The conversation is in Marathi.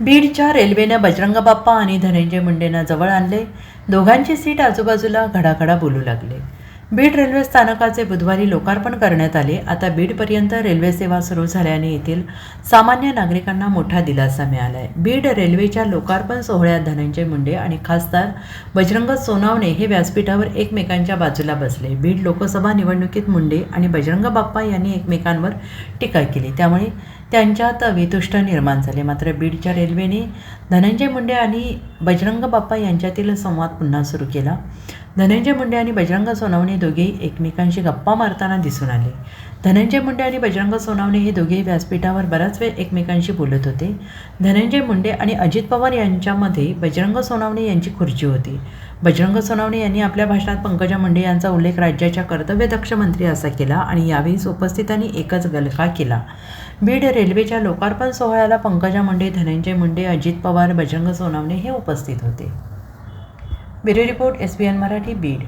बीडच्या रेल्वेनं बजरंग बाप्पा आणि धनंजय मुंडेंना जवळ आणले. दोघांची सीट आजूबाजूला घडाघडा बोलू लागले. बीड रेल्वे स्थानकाचे बुधवारी लोकार्पण करण्यात आले. आता बीडपर्यंत रेल्वे सेवा सुरू झाल्याने येथील सामान्य नागरिकांना मोठा दिलासा मिळाला आहे बीड रेल्वेच्या लोकार्पण सोहळ्यात धनंजय मुंडे आणि खासदार बजरंग सोनावणे हे व्यासपीठावर एकमेकांच्या बाजूला बसले. बीड लोकसभा निवडणुकीत मुंडे आणि बजरंग बाप्पा यांनी एकमेकांवर टीका केली. त्यामुळे त्यांच्यात वितुष्ट निर्माण झाले. मात्र बीडच्या रेल्वेने धनंजय मुंडे आणि बजरंग बाप्पा यांच्यातील संवाद पुन्हा सुरू केला. धनंजय मुंडे आणि बजरंग सोनावणे दोघेही एकमेकांशी गप्पा मारताना दिसून आले. धनंजय मुंडे आणि बजरंग सोनावणे हे दोघेही व्यासपीठावर बराच वेळ एकमेकांशी बोलत होते. धनंजय मुंडे आणि अजित पवार यांच्यामध्ये बजरंग सोनावणे यांची खुर्ची होती. बजरंग सोनावणे यांनी आपल्या भाषणात पंकजा मुंडे यांचा उल्लेख राज्याच्या कर्तव्यदक्ष मंत्री असा केला आणि यावेळी उपस्थितांनी एकच गलका केला. बीड रेल्वेच्या लोकार्पण सोहळ्याला पंकजा मुंडे धनंजय मुंडे अजित पवार बजरंग सोनवणे हे उपस्थित होते. Bureau report S B N Marathi Beed.